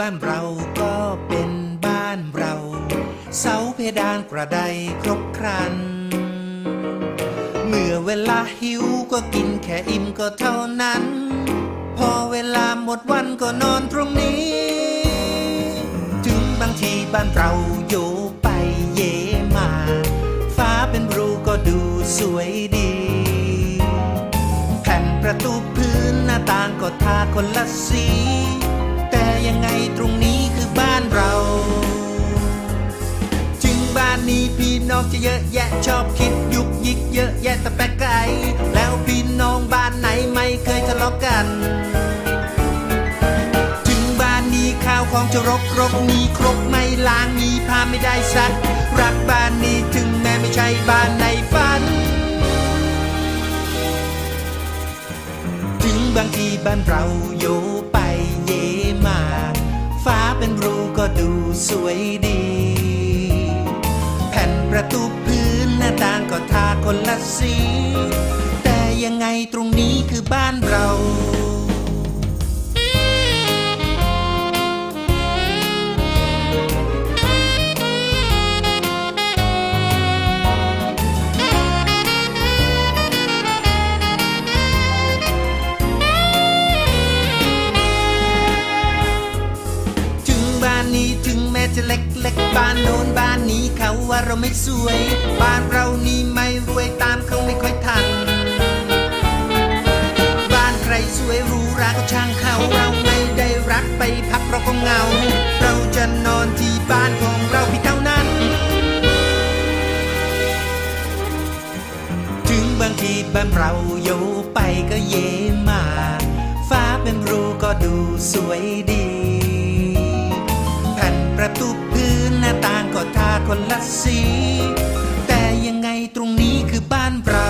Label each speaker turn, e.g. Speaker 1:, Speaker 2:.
Speaker 1: บ้านเราก็เป็นบ้านเรา เสาเพดานกระไดครบครัน เมื่อเวลาหิวก็กินแค่อิ่มก็เท่านั้น พอเวลาหมดวันก็นอนตรงนี้ ถึงบางทีบ้านเราโยไปเยมา ฟ้าเป็นรูก็ดูสวยดีแผ่นประตูพื้นหน้าต่างก็ทาคนละสี น้องจะเยอะแยะชอบคิดยุกยิกเยอะแยะแต่แปลกไกล แล้วพี่น้องบ้านไหนไม่เคยทะเลาะกัน ถึงบ้านนี้ข้าวของจะรกรกมีครบไม่ล้างมีผ้าไม่ได้ซัก รักบ้านนี้ถึงแม้ไม่ใช่บ้านในฝัน ถึงบางทีบ้านเราโยไปเยมา ฟ้าเป็นรูก็ดูสวยดี ประตูพื้นหน้าต่างก็ทาคนละสี แต่ยังไงตรงนี้คือบ้านเรา จะเล็กเล็กบ้านโน้นบ้านนี้เขาว่าเราไม่สวย บ้านเรานี่ไม่รวยตามเขาไม่ค่อยทัน บ้านใครสวยรูหราก็ช่างเขาเราไม่ได้รักไปพักเราก็เหงา เราจะนอนที่บ้านของเราเพี่เท่านั้น ถึงบางทีบ้านเราโยไปก็เยมา ฟ้าเป็นรูก็ดูสวยดี ประตูพื้นหน้าต่างก็ทาคนละสี แต่ยังไงตรงนี้คือบ้านเรา